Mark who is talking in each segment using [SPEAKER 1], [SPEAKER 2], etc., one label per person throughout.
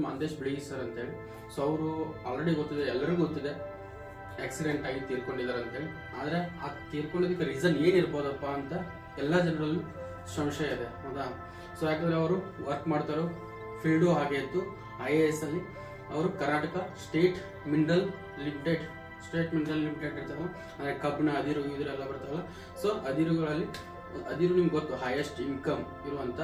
[SPEAKER 1] ಮಂದೇಶ್ ಬಿಳಿ ಸರ್ ಅಂತೇಳಿ. ಸೊ ಅವರು ಆಲ್ರೆಡಿ ಗೊತ್ತಿದೆ, ಎಲ್ಲರಿಗೂ ಗೊತ್ತಿದೆ ಆಕ್ಸಿಡೆಂಟ್ ಆಗಿ ತೀರ್ಕೊಂಡಿದ್ದಾರೆ ಅಂತೇಳಿ. ಆದರೆ ಆ ತೀರ್ಕೊಂಡಿದ್ದಕ್ಕೆ ರೀಸನ್ ಏನಿರ್ಬೋದಪ್ಪ ಅಂತ ಎಲ್ಲ ಜನರಲ್ಲೂ ಸಂಶಯ ಇದೆ, ಹೌದಾ? ಸೊ ಯಾಕಂದರೆ ಅವರು ವರ್ಕ್ ಮಾಡ್ತಾರೋ ಫೀಲ್ಡು ಹಾಗೆ ಇತ್ತು ಐ ಎ ಎಸ್ ಅಲ್ಲಿ. ಅವರು Karnataka state mineral limited state mineral limited ಇರ್ತಾರಲ್ಲ ಅಂದರೆ ಕಬ್ಬಿಣ, ಅದಿರು, ಇದಿರೆಲ್ಲ ಬರ್ತಾವಲ್ಲ ಸೊ ಅದಿರುಗಳಲ್ಲಿ, ಅದಿರು ನಿಮ್ಗೆ ಗೊತ್ತು ಹೈಯೆಸ್ಟ್ ಇನ್ಕಮ್ ಇರುವಂತ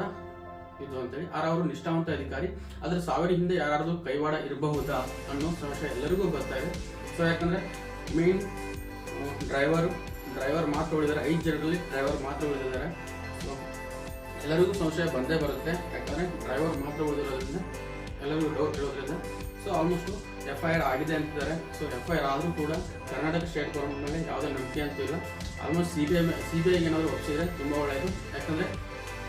[SPEAKER 1] ಇದು ಅಂತೇಳಿ ಅವರು ನಿಷ್ಠಾವಂತ ಅಧಿಕಾರಿ. ಅದರ ಸಾವಿರ ಹಿಂದೆ ಯಾರಾದ್ರೂ ಕೈವಾಡ ಇರಬಹುದಾ ಅನ್ನೋ ಸಂಶಯ ಎಲ್ಲರಿಗೂ ಬರ್ತಾ ಇದೆ. ಸೊ ಯಾಕಂದ್ರೆ ಮೇನ್ ಡ್ರೈವರ್ ಡ್ರೈವರ್ ಮಾತ್ರ ಉಳಿದಾರೆ ಐದು ಜನರಲ್ಲಿ ಡ್ರೈವರ್ ಮಾತ್ರ ಉಳಿದಿದ್ದಾರೆ. ಸೊ ಎಲ್ಲರಿಗೂ ಸಂಶಯ ಬಂದೇ ಬರುತ್ತೆ. ಯಾಕಂದ್ರೆ ಡ್ರೈವರ್ ಮಾತ್ರ ಉಳಿದಿರೋದ್ರಿಂದ ಎಲ್ಲರಿಗೂ ಡೌಟ್ ಇರೋದ್ರಿಂದ. So almost F I R ಆಗಿದೆ ಅಂತಿದ್ದಾರೆ. ಸೊ ಎಫ್ ಐ ಆರ್ ಆದರೂ ಕೂಡ ಕರ್ನಾಟಕ ಸ್ಟೇಟ್ ಗೌರ್ಮೆಂಟ್ ಮೇಲೆ ಯಾವುದೇ ನಂಬಿಕೆ ಅಂತೂ ಇಲ್ಲ. Almost C B I C B ಐಗೆ ಏನಾದರೂ ಒಪ್ಪಿಸಿದ್ರೆ ತುಂಬ ಒಳ್ಳೆಯದು ಯಾಕಂದರೆ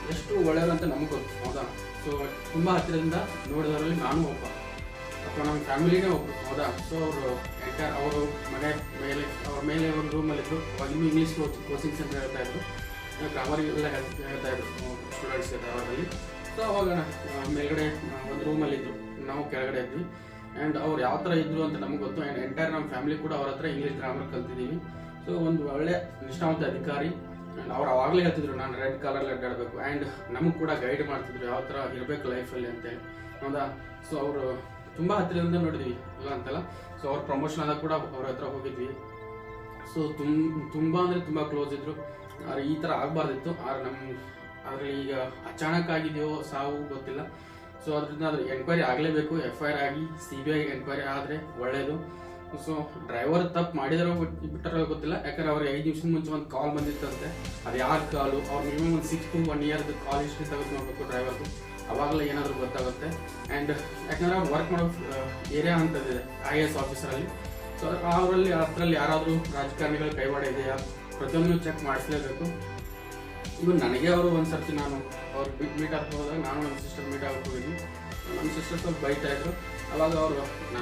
[SPEAKER 1] ಎಷ್ಟು ಒಳ್ಳೆಯದು ಅಂತ ನಮಗೆ ಗೊತ್ತು, ಹೌದಾ? ಸೊ ತುಂಬ ಹತ್ತಿರದಿಂದ ನೋಡಿದವರಲ್ಲಿ ನಾನು ಒಬ್ಬ. ಅಥವಾ ನಮ್ಮ ಫ್ಯಾಮಿಲಿನೇ ಒಬ್ಬರು ಹೌದಾ? ಸೊ ಅವರು ಎಂಟರ್ ಅವರು ಮನೆ ಮೇಲೆ, ಅವ್ರ ಮೇಲೆ ಒಂದು ರೂಮಲ್ಲಿದ್ದರು ಅವಾಗ ನಿಮ್ಮ ಇಂಗ್ಲೀಷ್ ಕೋಚಿಂಗ್ ಸೆಂಟರ್ ಹೇಳ್ತಾ ಇದ್ದರು ಗ್ರಾಮರ್ ಎಲ್ಲ ಹೇಳ್- ಹೇಳ್ತಾ ಇದ್ರು ಸ್ಟೂಡೆಂಟ್ಸ್ ಅವರಲ್ಲಿ. ಸೊ ಅವಾಗ ಮೇಲ್ಗಡೆ ಒಂದು ರೂಮಲ್ಲಿದ್ದರು ನಾವು ಕೆಳಗಡೆ ಇದ್ವಿ. ಆ್ಯಂಡ್ ಅವ್ರು ಯಾವ ಥರ ಇದ್ದರು ಅಂತ ನಮ್ಗೆ ಗೊತ್ತು. ಆ್ಯಂಡ್ ಎಂಟೈರ್ ನಮ್ಮ ಫ್ಯಾಮಿಲಿ ಕೂಡ ಅವ್ರ ಹತ್ರ ಇಂಗ್ಲೀಷ್ ಗ್ರಾಮರ್ ಕಲ್ತಿದ್ದೀವಿ. ಸೊ ಒಂದು ಒಳ್ಳೆ ನಿಷ್ಠಾವಂತ ಅಧಿಕಾರಿ ಅವ್ರು ಅವಾಗಲೇ ಹೇಳ್ತಿದ್ರು, ನಾನು ರೆಡ್ ಕಲರ್ ಅಡ್ಡಾಡಬೇಕು. ಆ್ಯಂಡ್ ನಮಗೆ ಕೂಡ ಗೈಡ್ ಮಾಡ್ತಿದ್ರು, ಯಾವ ಥರ ಇರಬೇಕು ಲೈಫಲ್ಲಿ ಅಂತೇಳಿ ಹೌದಾ? ಸೊ ಅವರು ತುಂಬ ಹತ್ತಿರದಿಂದ ನೋಡಿದ್ವಿ ಇಲ್ಲ ಅಂತಲ್ಲ? ಸೊ ಅವ್ರ ಪ್ರಮೋಷನ್ ಆದಾಗ ಕೂಡ ಅವ್ರ ಹತ್ರ ಹೋಗಿದ್ವಿ. ಸೊ ತುಂ, ತುಂಬ ಅಂದರೆ ತುಂಬ ಕ್ಲೋಸ್ ಇದ್ರು. ಆದರೆ ಈ ಥರ ಆಗಬಾರ್ದಿತ್ತು. ಆದ್ರೆ ನಮ್ಮ ಆದರೆ ಈಗ ಅಚಾನಕ್ ಆಗಿದೆಯೋ ಸಾವು ಗೊತ್ತಿಲ್ಲ. ಸೊ ಅದರಿಂದ ಅದ್ರ ಎನ್ಕ್ವೈರಿ ಆಗಲೇಬೇಕು. ಎಫ್ ಐ ಆಗಿ ಸಿ ಬಿ ಐ ಎನ್ಕ್ವೈರಿ ಆದರೆ ಒಳ್ಳೆಯದು ಸೊ ಡ್ರೈವರ್ ತಪ್ಪು ಮಾಡಿದಾರೋ ಬಿಟ್ಟಾರೋ ಗೊತ್ತಿಲ್ಲ. ಯಾಕಂದ್ರೆ ಅವ್ರಿಗೆ ಐದು ನಿಮಿಷ ಮುಂಚೆ ಒಂದು ಕಾಲ್ ಬಂದಿತ್ತಂತೆ. ಅದು ಯಾರ ಕಾಲು ಅವ್ರು ಮಿನಿಮಮ್ ಒಂದು ಸಿಕ್ಸ್ ಟು ಒನ್ ಇಯರ್ದು ಕಾಲ್ ಹಿಸ್ಟ್ರಿ ತೆಗೆದು ನೋಡಬೇಕು ಡ್ರೈವರ್ದು ಅವಾಗಲೇ ಏನಾದರೂ ಗೊತ್ತಾಗುತ್ತೆ. ಆ್ಯಂಡ್ ಯಾಕಂದ್ರೆ ವರ್ಕ್ ಮಾಡೋ ಏರಿಯಾ ಅಂತದಿದೆ ಐ ಎ ಎಸ್ ಆಫೀಸರಲ್ಲಿ ಸೊ ಅವರಲ್ಲಿ, ಅದರಲ್ಲಿ ಯಾರಾದರೂ ರಾಜಕಾರಣಿಗಳ ಕೈವಾಡ ಇದೆಯಾ ಪ್ರತಿಯೊಂದು ಚೆಕ್ ಮಾಡಿಸ್ಲೇಬೇಕು. ಇವನ್ ನನಗೆ ಅವರು ಒಂದು ಸರ್ತಿ ನಾನು ಅವ್ರು ಮೀಟ್ ಆಗ್ತಾ ಹೋದಾಗ ನಾನು ನನ್ನ ಸಿಸ್ಟರ್ ಮೀಟ್ ಆಗಕ್ಕೆ ನನ್ನ ಸಿಸ್ಟರ್ ಸ್ವಲ್ಪ ಬೈತಾ ಇದ್ರು. ಅವಾಗ ಅವರು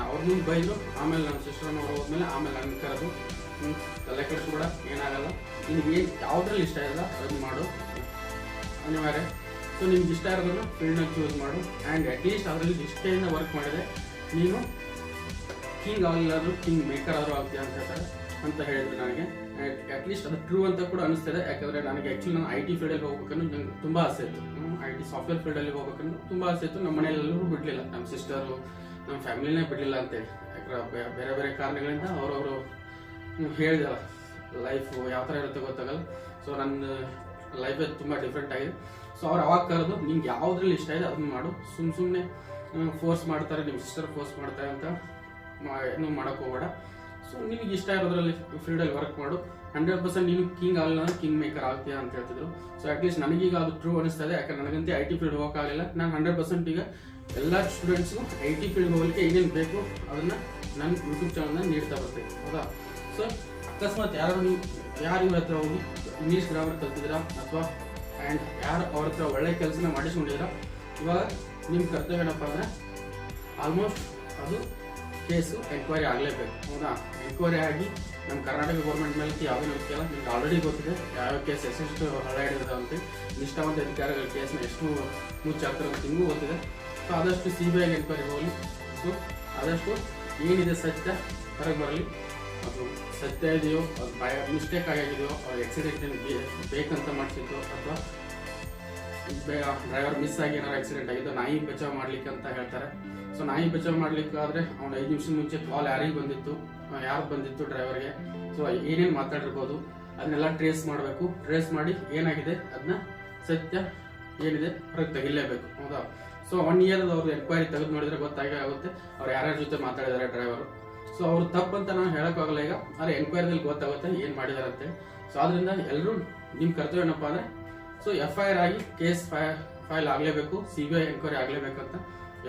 [SPEAKER 1] ಅವ್ರ ಮುಂದೆ ಬೈದ್ರು ಆಮೇಲೆ ನನ್ನ ಸಿಸ್ಟರ್ನ ಅವ್ರು ಹೋದ್ಮೇಲೆ ಆಮೇಲೆ ನನಗೆ ಕರೆದು ಹ್ಮ್, ತಲೆ ಕೂಡ ಏನಾಗಲ್ಲ. ನಿನಗೆ ಏನು ಯಾವುದ್ರಲ್ಲಿ ಇಷ್ಟ ಇಲ್ಲ ಅದನ್ನು ಮಾಡು. ಅನಿವಾರ್ಯ. ಸೊ ನಿಮ್ಗೆ ಇಷ್ಟ ಇರೋದನ್ನು ಫೀಲ್ಡ್ನ ಚೂಸ್ ಮಾಡು. ಆ್ಯಂಡ್ ಅಟ್ಲೀಸ್ಟ್ ಅದರಲ್ಲಿ ನಿಷ್ಠೆಯಿಂದ ವರ್ಕ್ ಮಾಡಿದೆ. ನೀನು ಕಿಂಗ್ ಆಗಲಿಲ್ಲ ಆದರೂ ಕಿಂಗ್ ಮೇಕರ್ ಆದರೂ ಆಗ್ತೀಯ ಅಂತ ಹೇಳ್ತಾರೆ ಅಂತ ಹೇಳಿದ್ರು ನನಗೆ. ಅಟ್ಲೀಸ್ಟ್ ಅದು ಟ್ರೂ ಅಂತ ಕೂಡ ಅನಿಸ್ತದೆ. ಯಾಕಂದರೆ ನನಗೆ ಆ್ಯಕ್ಚುಲಿ ನಾನು ಐ ಟಿ ಫೀಲ್ಡಲ್ಲಿ ಹೋಗ್ಬೇಕನ್ನು ನಂಗೆ ತುಂಬ ಆಸೆ ಇತ್ತು. ಐ ಟಿ ಸಾಫ್ಟ್ವೇರ್ ಫೀಲ್ಡಲ್ಲಿ ಹೋಗ್ಬೇಕನ್ನು ತುಂಬ ಆಸೆ ಇತ್ತು. ನಮ್ಮ ಮನೆಯಲ್ಲೆಲ್ಲರೂ ಬಿಡಲಿಲ್ಲ. ನಮ್ಮ ಸಿಸ್ಟರು ನಮ್ಮ ಫ್ಯಾಮಿಲಿನೇ ಬಿಡಲಿಲ್ಲ ಅಂತೇಳಿ. ಯಾಕಂದ್ರೆ ಬೇರೆ ಬೇರೆ ಕಾರಣಗಳಿಂದ ಅವರವರು ಹೇಳಿದಲ್ಲ ಲೈಫು ಯಾವ ಥರ ಇರುತ್ತೆ ಗೊತ್ತಾಗಲ್ಲ. ಸೊ ನನ್ನ ಲೈಫೇ ತುಂಬ ಡಿಫ್ರೆಂಟ್ ಆಗಿದೆ. ಸೊ ಅವ್ರು ಅವಾಗ ಕರೆದು ನಿಮ್ಗೆ ಯಾವುದ್ರಲ್ಲಿ ಇಷ್ಟ ಇದೆ ಅದನ್ನ ಮಾಡು. ಸುಮ್ಮ ಸುಮ್ಮನೆ ಫೋರ್ಸ್ ಮಾಡ್ತಾರೆ ನಿಮ್ಮ ಸಿಸ್ಟರ್ ಫೋರ್ಸ್ ಮಾಡ್ತಾರೆ ಅಂತ ಏನು ಮಾಡೋಕೆ ಹೋಗಬೇಡ. ಸೊ ನಿನಗೆ ಇಷ್ಟ ಇರೋದ್ರಲ್ಲಿ ಫೀಲ್ಡಲ್ಲಿ ವರ್ಕ್ ಮಾಡು. ಹಂಡ್ರೆಡ್ ಪರ್ಸೆಂಟ್ ನೀನು ಕಿಂಗ್ ಆಗಲಿಲ್ಲ ಅಂದ್ರೆ ಕಿಂಗ್ ಮೇಕರ್ ಆಗ್ತೀಯ ಅಂತ ಹೇಳ್ತಿದ್ರು. ಸೊ ಅಟ್ಲೀಸ್ಟ್ ನನಗೀಗ ಅದು ಟ್ರೂ ಅನಿಸ್ತಾ ಇದೆ. ಯಾಕಂದ್ರೆ ನನಗಂತೂ ಐ ಟಿ ಫೀಲ್ಡ್ ಹೋಗೋಕ್ಕಾಗಲಿಲ್ಲ ನಾನು ಹಂಡ್ರೆಡ್ ಪರ್ಸೆಂಟ್ ಈಗ ಎಲ್ಲ ಸ್ಟೂಡೆಂಟ್ಸ್ಗೂ ಐ ಟಿ ಫೀಲ್ಡ್ ಹೋಗಲಿಕ್ಕೆ ಏನೇನು ಬೇಕು ಅದನ್ನು ನನ್ನ ಯೂಟ್ಯೂಬ್ ಚಾನಲ್ನ ನೀಡ್ತಾ ಬರ್ತೇನೆ, ಹೌದಾ? ಸೊ ಅಕಸ್ಮಾತ್ ಯಾರು ನೀವು, ಯಾರು ಇವ್ರ ಹತ್ರ ಹೋಗಿ ಇಂಗ್ಲೀಷ್ ಗ್ರಾಮರ್ ಕಲ್ತಿದ್ದೀರಾ ಅಥವಾ ಆ್ಯಂಡ್ ಯಾರು ಅವ್ರ ಹತ್ರ ಒಳ್ಳೆ ಕೆಲಸನ ಮಾಡಿಸ್ಕೊಂಡಿದ್ದೀರಾ, ಇವಾಗ ನಿಮ್ಮ ಕರ್ತವ್ಯ ಏನಪ್ಪ ಅಂದರೆ ಆಲ್ಮೋಸ್ಟ್ ಅದು ಕೇಸು ಎನ್ಕ್ವೈರಿ ಆಗಲೇಬೇಕು, ಹೌದಾ? ಎನ್ಕ್ವೈರಿ ಆಗಿ ನಮ್ಮ ಕರ್ನಾಟಕ ಗೌರ್ಮೆಂಟ್ ಮೇಲೆ ಯಾವುದೇ ನಂಬಿಕೆ ಇಲ್ಲ. ನಿಮ್ಗೆ ಆಲ್ರೆಡಿ ಗೊತ್ತಿದೆ ಯಾವ ಕೇಸ್ ಎಷ್ಟೆಷ್ಟು ಅಂತ ನಿಷ್ಠಾವಂತ ಅಧಿಕಾರಿಗಳ ಕೇಸ್ನ ಎಷ್ಟು ಮುಚ್ಚಾಗ್ತಾರೆ ಅಂತ ನಿಮಗೂ ಗೊತ್ತಿದೆ. ಸೊ ಆದಷ್ಟು ಸಿ ಬಿ ಐಗೆ ಎನ್ಕ್ವೈರಿ ಹೋಗಲಿ. ಸೊ ಆದಷ್ಟು ಏನಿದೆ ಸತ್ಯ ಹೊರಗೆ ಬರಲಿ. ಅದು ಸತ್ಯ ಇದೆಯೋ, ಅದು ಬಯ ಮಿಸ್ಟೇಕ್ ಆಗಿದೆಯೋ ಅವ್ರು ಆಕ್ಸಿಡೆಂಟ್ ಬೇಕಂತ ಮಾಡಿಸಿದ್ದು, ಅಥವಾ ಡ್ರೈವರ್ ಮಿಸ್ ಆಗಿ ಏನಾರು ಆಕ್ಸಿಡೆಂಟ್ ಆಗಿದ್ದು, ನಾಯಿ ಬಚಾವ್ ಮಾಡ್ಲಿಕ್ಕೆ ಅಂತ ಹೇಳ್ತಾರೆ. ಸೊ ನಾಯಿ ಬಚಾವ್ ಮಾಡ್ಲಿಕ್ಕಾದ್ರೆ ಅವ್ನು ಐದು ನಿಮಿಷ ಮುಂಚೆ ಕಾಲ್ ಯಾರಿಗೆ ಬಂದಿತ್ತು. ಯಾರು ಬಂದಿತ್ತು ಡ್ರೈವರ್ಗೆ ಸೊ ಏನೇನು ಮಾತಾಡಿರ್ಬೋದು, ಅದನ್ನೆಲ್ಲ ಟ್ರೇಸ್ ಮಾಡಬೇಕು. ಟ್ರೇಸ್ ಮಾಡಿ ಏನಾಗಿದೆ ಅದನ್ನ ಸತ್ಯ ಏನಿದೆ ಹೊರಗೆ ತೆಗಿಲೇಬೇಕು. ಹೌದಾ? ಸೊ ಒನ್ ಇಯರ್ ಅವ್ರು ಎನ್ಕ್ವೈರಿ ತೆಗೆದು ನೋಡಿದ್ರೆ ಗೊತ್ತಾಗೇ ಆಗುತ್ತೆ. ಅವ್ರು ಯಾರ್ಯಾರ ಜೊತೆ ಮಾತಾಡಿದ್ದಾರೆ ಡ್ರೈವರು ಸೊ ಅವ್ರು ತಪ್ಪಂತ ನಾವು ಹೇಳೋಕ್ಕಾಗಲ್ಲ ಈಗ. ಆದರೆ ಎನ್ಕ್ವೈರಿದಲ್ಲಿ ಗೊತ್ತಾಗುತ್ತೆ ಏನು ಮಾಡಿದಾರೆ ಅಂತೇಳಿ ಸೊ ಅದರಿಂದ ಎಲ್ಲರೂ ನಿಮ್ಮ ಕರ್ತವ್ಯ ಏನಪ್ಪ ಅಂದರೆ ಸೊ ಎಫ್ ಐ ಆರ್ ಆಗಿ ಕೇಸ್ ಫೈಲ್ ಆಗಲೇಬೇಕು ಸಿ ಬಿ ಐ ಎನ್ಕ್ವೈರಿ ಆಗಲೇಬೇಕಂತ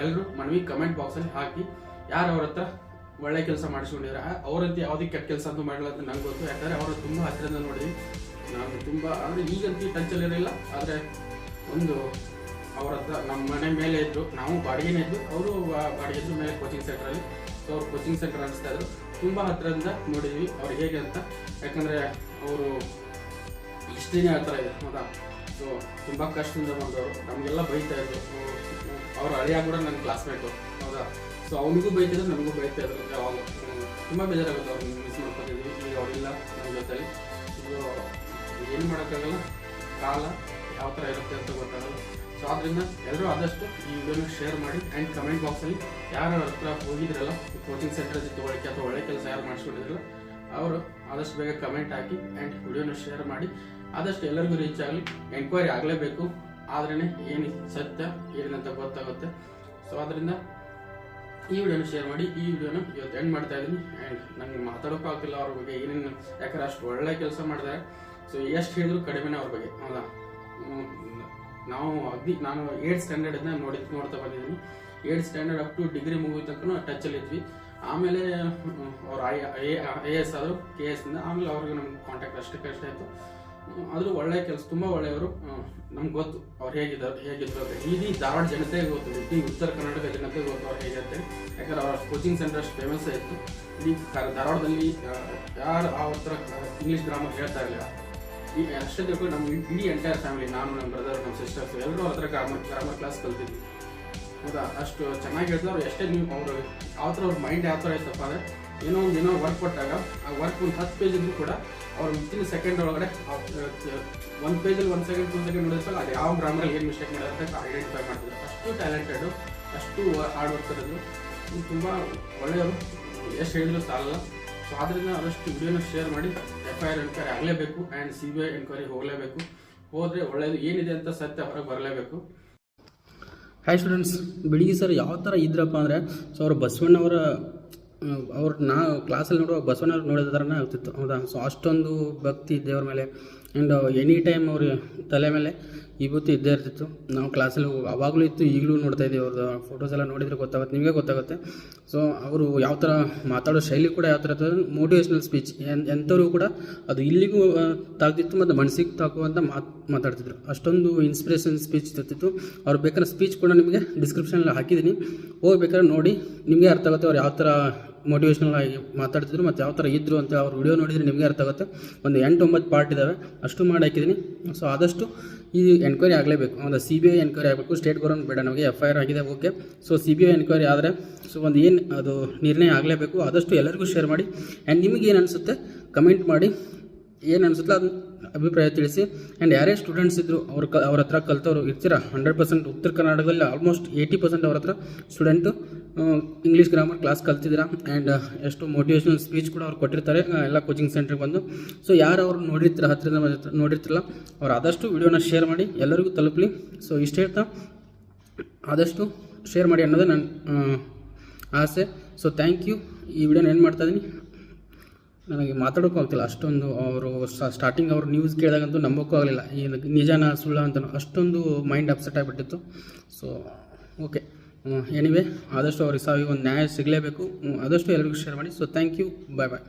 [SPEAKER 1] ಎಲ್ಲರೂ ಮನವಿ ಕಮೆಂಟ್ ಬಾಕ್ಸಲ್ಲಿ ಹಾಕಿ, ಯಾರು ಅವ್ರ ಹತ್ರ ಒಳ್ಳೆ ಕೆಲಸ ಮಾಡಿಸ್ಕೊಂಡಿದ್ರೆ, ಅವರಂತೆ ಯಾವುದೇ ಕೆಟ್ಟ ಕೆಲಸ ಅಂತೂ ಮಾಡಿಲ್ಲ ಅಂತ ನಂಗೆ ಗೊತ್ತು. ಯಾಕಂದರೆ ಅವರು ತುಂಬ ಹತ್ತಿರದಿಂದ ನೋಡಿದ್ವಿ. ನಾನು ತುಂಬ ಅಂದರೆ ಈಗಂತೂ ಟಚಲ್ಲಿ ಇರಲಿಲ್ಲ. ಆದರೆ ಒಂದು ಅವ್ರ ಹತ್ರ ನಮ್ಮ ಮನೆ ಮೇಲೆ ಇದ್ದರು ನಾವು ಬಾಡಿಗೆನೇ ಇದ್ದು ಅವರು ಬಾಡಿಗೆ ಇದ್ರು ಮೇಲೆ ಕೋಚಿಂಗ್ ಸೆಂಟ್ರಲ್ಲಿ ಸೊ ಅವ್ರು ಕೋಚಿಂಗ್ ಸೆಂಟರ್ ಅನಿಸ್ತಾ ಇದ್ರು. ತುಂಬ ಹತ್ತಿರದಿಂದ ನೋಡಿದ್ವಿ ಅವ್ರು ಹೇಗೆ ಅಂತ. ಯಾಕಂದರೆ ಅವರು ಇಷ್ಟೇನೇ ಆ ಥರ ಇದೆ ಹೌದಾ? ಸೊ ತುಂಬ ಕಷ್ಟದಿಂದ ಬಂದವರು. ನಮಗೆಲ್ಲ ಬೈತಾ ಇದ್ರು. ಅವ್ರ ಹಳೆಯ ಕೂಡ ನನ್ನ ಕ್ಲಾಸ್ಮೇಟು ಹೌದಾ? ಸೊ ಅವನಿಗೂ ಬೈತಿದ್ರು ನನಗೂ ಬೈತಾ ಇದ್ರು ಯಾವಾಗ ತುಂಬ ಬೇಜಾರಾಗುತ್ತೆ ಅವ್ರು ಮಿಸ್ ಮಾಡ್ಕೊತಿದ್ವಿ ಈಗ ಅವರಿಲ್ಲ ನಮ್ಮ ಜೊತೆಲಿ. ಇದು ಏನು ಮಾಡೋಕ್ಕಾಗಲ್ಲ. ಕಾಲ ಯಾವ ಥರ ಇರುತ್ತೆ ಅಂತ ಗೊತ್ತಾಗಲ್ಲ. ಸೊ ಆದ್ದರಿಂದ ಎಲ್ಲರೂ ಆದಷ್ಟು ಈ ವಿಡಿಯೋನ ಶೇರ್ ಮಾಡಿ ಆ್ಯಂಡ್ ಕಮೆಂಟ್ ಬಾಕ್ಸಲ್ಲಿ ಯಾರ ಹತ್ರ ಹೋಗಿದ್ರಲ್ಲ ಕೋಚಿಂಗ್ ಸೆಂಟರ್ ತೊಗೊಳಕ್ಕೆ ಅಥವಾ ಒಳ್ಳೆ ಕೆಲಸ ಯಾರು ಮಾಡಿಸ್ಕೊಂಡಿದ್ರಲ್ಲ, ಅವರು ಆದಷ್ಟು ಬೇಗ ಕಮೆಂಟ್ ಹಾಕಿ ಆ್ಯಂಡ್ ವಿಡಿಯೋನ ಶೇರ್ ಮಾಡಿ. ಆದಷ್ಟು ಎಲ್ಲರಿಗೂ ರೀಚ್ ಆಗಲಿ ಎಂಕ್ವೈರಿ ಆಗಲೇಬೇಕು. ಆದ್ರೇ ಏನು ಸತ್ಯ ಏನಂತ ಗೊತ್ತಾಗುತ್ತೆ. ಸೊ ಅದರಿಂದ ಈ ವಿಡಿಯೋನ ಶೇರ್ ಮಾಡಿ, ಈ ವಿಡಿಯೋನ ಇವತ್ತು ಎಂಡ್ ಮಾಡ್ತಾ ಇದ್ದೀನಿ. ಆ್ಯಂಡ್ ನಂಗೆ ಮಾತಾಡೋಕ್ಕೂ ಆಗ್ತಿಲ್ಲ ಅವ್ರ ಬಗ್ಗೆ, ಏನೇನು ಯಾಕಂದ್ರೆ ಅಷ್ಟು ಒಳ್ಳೆ ಕೆಲಸ ಮಾಡಿದ್ದಾರೆ. ಸೊ ಎಷ್ಟು ಹೇಳಿದ್ರು ಕಡಿಮೆನೇ ಅವ್ರ ಬಗ್ಗೆ, ಹೌದಾ? ನಾವು ಅಗ್ದಿ ನಾನು ಏಟ್ ಸ್ಟ್ಯಾಂಡರ್ಡಿಂದ ನೋಡಿ, ನೋಡ್ತಾ ಬಂದಿದ್ದೀನಿ. Eighth standard up to degree ಮುಗಿದ ತನಕ ಟಚಲ್ಲಿ ಇದ್ವಿ. ಆಮೇಲೆ ಅವ್ರು ಐ ಎ ಎಸ್ ಆದರು ಕೆ ಎಸ್ ಇಂದ, ಆಮೇಲೆ ಅವ್ರಿಗೆ ನಮ್ಗೆ ಕಾಂಟ್ಯಾಕ್ಟ್ ಕಷ್ಟ ಆಯಿತು. ಆದರೂ ಒಳ್ಳೆ ಕೆಲಸ, ತುಂಬ ಒಳ್ಳೆಯವರು. ನಮ್ಗೆ ಗೊತ್ತು ಅವ್ರು ಹೇಗಿದ್ದಾರೆ, ಹೇಗಿದ್ರು ಅಂತ. ಇಡೀ ಧಾರವಾಡ ಜನತೆಗೆ ಗೊತ್ತು ಇಡೀ ಉತ್ತರ ಕರ್ನಾಟಕ ಜನತೆ ಗೊತ್ತು ಅವ್ರು ಹೇಗಿರುತ್ತೆ ಯಾಕಂದ್ರೆ ಅವ್ರ ಕೋಚಿಂಗ್ ಸೆಂಟರ್ ಅಷ್ಟು ಫೇಮಸ್ ಇತ್ತು. ಇಡೀ ಧಾರವಾಡದಲ್ಲಿ ಯಾರು ಆ ಉತ್ತರ ಇಂಗ್ಲೀಷ್ ಗ್ರಾಮರ್ ಹೇಳ್ತಾ ಇರಲಿಲ್ಲ. ಈ, ಅಷ್ಟೇ ತಿಳ್ಕೊಂಡು ನಮ್ಮ ಇಡೀ ಎಂಟೈರ್ ಫ್ಯಾಮಿಲಿ ನಾನು ನಮ್ಮ ಬ್ರದರ್ ನಮ್ಮ ಸಿಸ್ಟರ್ಸ್ ಎಲ್ಲರೂ ಅವ್ರ ಹತ್ರ ಗ್ರಾಮರ್ ಗ್ರಾಮರ್ ಕ್ಲಾಸ್ ಕಲ್ತಿದ್ವಿ. ಹೌದಾ? ಅಷ್ಟು ಚೆನ್ನಾಗಿ ಹೇಳ್ತಾರೆ. ಎಷ್ಟೇ ನೀವು, ಅವರು ಯಾವ ಥರ ಅವ್ರ ಮೈಂಡ್ ಯಾವ ಥರ ಇತ್ತಪ್ಪ ಅಂದರೆ, ಏನೋ ಒಂದು, ಏನೋ ವರ್ಕ್ ಕೊಟ್ಟಾಗ, ಆ ವರ್ಕ್ ಒಂದು ಹತ್ತು ಪೇಜ್ ಕೂಡ ಅವ್ರು ವಿತಿನ್ ಸೆಕೆಂಡ್ ಒಳಗಡೆ ಪೇಜ್ ಪೇಜಲ್ಲಿ ಒಂದು ಸೆಕೆಂಡ್ ಟೂ ಸೆಕೆಂಡ್ ನೋಡಿದ್ರೆ ಅದು ಯಾವ ಗ್ರಾಮರಲ್ಲಿ ಏನು ಮಿಸ್ಟೇಕ್ ಮಾಡಿದ್ರೆ ಐಡೆಂಟಿಫೈ ಮಾಡ್ತಿದ್ರು. ಅಷ್ಟು ಟ್ಯಾಲೆಂಟೆಡು ಅಷ್ಟು ಹಾರ್ಡ್ ವರ್ಕ್ ಇರೋದು. ತುಂಬ ಒಳ್ಳೆಯವರು ಎಷ್ಟು ಹೇಳಿದ್ರು ಸಾಲಲ್ಲ. ಸೊ ಆದ್ದರಿಂದ ಆದಷ್ಟು ವಿಡಿಯೋನ ಶೇರ್ ಮಾಡಿ ಎಫ್ ಐ ಆರ್ ಎನ್ಕ್ವೈರಿ ಆಗಲೇಬೇಕು and C B I enquiry ಹೋಗಲೇಬೇಕು. ಹೋದರೆ ಒಳ್ಳೆಯದು ಏನಿದೆ ಅಂತ ಸತ್ಯ ಹೊರಗೆ ಬರಲೇಬೇಕು.
[SPEAKER 2] ಹಾಯ್ ಸ್ಟೂಡೆಂಟ್ಸ್ ಬೆಳಿಗ್ಗೆ ಸರ್ ಯಾವ ಥರ ಇದ್ರಪ್ಪ ಅಂದರೆ ಸೊ ಅವರು ಬಸವಣ್ಣವರ ಅವ್ರು ನಾ ಕ್ಲಾಸಲ್ಲಿ ನೋಡುವ ಬಸವನವ್ರು ನೋಡಿದ ಥರನೇ ಆಗ್ತಿತ್ತು. ಹೌದಾ? ಸೊ ಅಷ್ಟೊಂದು ಭಕ್ತಿ ದೇವ್ರ ಮೇಲೆ ಆ್ಯಂಡ್ ಎನಿ ಟೈಮ್ ಅವ್ರ ತಲೆ ಮೇಲೆ ವಿಭೂತಿ ಇದ್ದೇ ಇರ್ತಿತ್ತು, ನಾವು ಕ್ಲಾಸಲ್ಲಿ ಅವಾಗಲೂ ಇತ್ತು, ಈಗಲೂ ನೋಡ್ತಾ ಇದ್ದೀವಿ ಅವ್ರದ್ದು ಫೋಟೋಸ್ ಎಲ್ಲ ನೋಡಿದರೆ ಗೊತ್ತಾಗುತ್ತೆ, ನಿಮಗೆ ಗೊತ್ತಾಗುತ್ತೆ. ಸೊ ಅವರು ಯಾವ ಥರ ಮಾತಾಡೋ ಶೈಲಿ ಕೂಡ ಯಾವ ಥರ ಮೋಟಿವೇಶ್ನಲ್ ಸ್ಪೀಚ್ ಎಂಥವ್ರು ಕೂಡ ಅದು ಇಲ್ಲಿಗೂ ತಾಗ್ತಿತ್ತು ಮತ್ತು ಮನಸ್ಸಿಗೆ ತಾಕುವಂಥ ಮಾತು, ಮಾತಾಡ್ತಿದ್ರು. ಅಷ್ಟೊಂದು ಇನ್ಸ್ಪಿರೇಷನ್ ಸ್ಪೀಚ್ ಇರ್ತಿತ್ತು. ಅವ್ರು ಬೇಕಾದ್ರೆ ಸ್ಪೀಚ್ ಕೂಡ ನಿಮಗೆ ಡಿಸ್ಕ್ರಿಪ್ಷನಲ್ಲಿ ಹಾಕಿದ್ದೀನಿ. ಹೋಗ್ಬೇಕಾದ್ರೆ ನೋಡಿ, ನಿಮಗೆ ಅರ್ಥ ಆಗುತ್ತೆ ಅವ್ರು ಯಾವ ಥರ ಮೋಟಿವೇಶ್ನಲ್ ಆಗಿ ಮಾತಾಡ್ತಿದ್ರು ಮತ್ತು ಯಾವ ಥರ ಇದ್ದರು ಅಂತ ಅವ್ರ ವಿಡಿಯೋ ನೋಡಿದರೆ ನಿಮಗೆ ಅರ್ಥ ಆಗುತ್ತೆ. ಒಂದು ಎಂಟು ಒಂಬತ್ತು ಪಾರ್ಟ್ ಇದ್ದಾವೆ ಅಷ್ಟು ಮಾಡಿ ಹಾಕಿದ್ದೀನಿ. ಸೊ ಆದಷ್ಟು ಈ ಎನ್ಕ್ವೈರಿ ಆಗಲೇಬೇಕು. ಒಂದು ಸಿ ಬಿ ಐ ಎನ್ಕ್ವೈರಿ ಆಗಬೇಕು. ಸ್ಟೇಟ್ ಗೌರ್ಮೆಂಟ್ ಬೇಡ ನಮಗೆ. ಎಫ್ ಐ ಆರ್ ಆಗಿದೆ. Okay so C B I enquiry ಆದರೆ ಸೊ ಒಂದು ಏನು ಅದು ನಿರ್ಣಯ ಆಗಲೇಬೇಕು. ಆದಷ್ಟು ಎಲ್ಲರಿಗೂ ಶೇರ್ ಮಾಡಿ. ಆ್ಯಂಡ್ ನಿಮಗೇನು ಅನಿಸುತ್ತೆ? ಕಮೆಂಟ್ ಮಾಡಿ. ಏನು ಅನಿಸುತ್ತಲ್ಲ ಅದನ್ನ ಅಭಿಪ್ರಾಯ ತಿಳಿಸಿ. ಆ್ಯಂಡ್ ಯಾರೇ ಸ್ಟೂಡೆಂಟ್ಸ್ ಇದ್ದರು ಅವ್ರ ಕ, ಅವ್ರ ಹತ್ರ ಕಲ್ತವ್ರು ಇರ್ತೀರ? ಹಂಡ್ರೆಡ್ ಪರ್ಸೆಂಟ್ ಉತ್ತರ ಕರ್ನಾಟಕದಲ್ಲಿ ಆಲ್ಮೋಸ್ಟ್ ಏಯ್ಟಿ ಪರ್ಸೆಂಟ್ ಅವ್ರ ಹತ್ರ ಸ್ಟೂಡೆಂಟು ಇಂಗ್ಲೀಷ್ ಗ್ರಾಮರ್ ಕ್ಲಾಸ್ ಕಲ್ತಿದ್ದೀರಾ? ಆ್ಯಂಡ್ ಎಷ್ಟು ಮೋಟಿವೇಶನಲ್ ಸ್ಪೀಚ್ ಕೂಡ ಅವ್ರು ಕೊಟ್ಟಿರ್ತಾರೆ. ಎಲ್ಲ ಕೋಚಿಂಗ್ ಸೆಂಟ್ರಿಗೆ ಬಂದು. ಸೊ ಯಾರು ಅವ್ರು ನೋಡಿರ್ತೀರ ಹತ್ತಿರದ ನೋಡಿರ್ತಿರಲ್ಲ, ಅವ್ರು ಆದಷ್ಟು ವಿಡಿಯೋನ ಶೇರ್ ಮಾಡಿ, ಎಲ್ಲರಿಗೂ ತಲುಪಲಿ. ಸೊ ಇಷ್ಟು ಹೇಳ್ತಾ, ಆದಷ್ಟು ಶೇರ್ ಮಾಡಿ ಅನ್ನೋದೇ ನನ್ನ ಆಸೆ. ಸೊ ಥ್ಯಾಂಕ್ ಯು ಈ ವಿಡಿಯೋನ ಏನು ಮಾಡ್ತಾ ಇದ್ದೀನಿ. ನನಗೆ ಮಾತಾಡೋಕ್ಕೂ ಆಗ್ತಿಲ್ಲ. ಅಷ್ಟೊಂದು ಅವರು ಸ್ಟಾರ್ಟಿಂಗ್ ಅವರು ನ್ಯೂಸ್ ಕೇಳಿದಾಗಂತೂ ನಂಬೋಕ್ಕೂ ಆಗಲಿಲ್ಲ. ಏನು ನಿಜಾನ ಸುಳ್ಳ ಅಂತ ಅಷ್ಟೊಂದು ಮೈಂಡ್ ಅಪ್ಸೆಟ್ ಆಗಿಬಿಟ್ಟಿತ್ತು. ಸೊ ಓಕೆ ಎನಿವೆ ಆದಷ್ಟು ಅವ್ರಿಗೆ ಸಾವಿಗೆ ಒಂದು ನ್ಯಾಯ ಸಿಗಲೇಬೇಕು. ಆದಷ್ಟು ಎಲ್ಲರಿಗೂ ಶೇರ್ ಮಾಡಿ. So thank you bye bye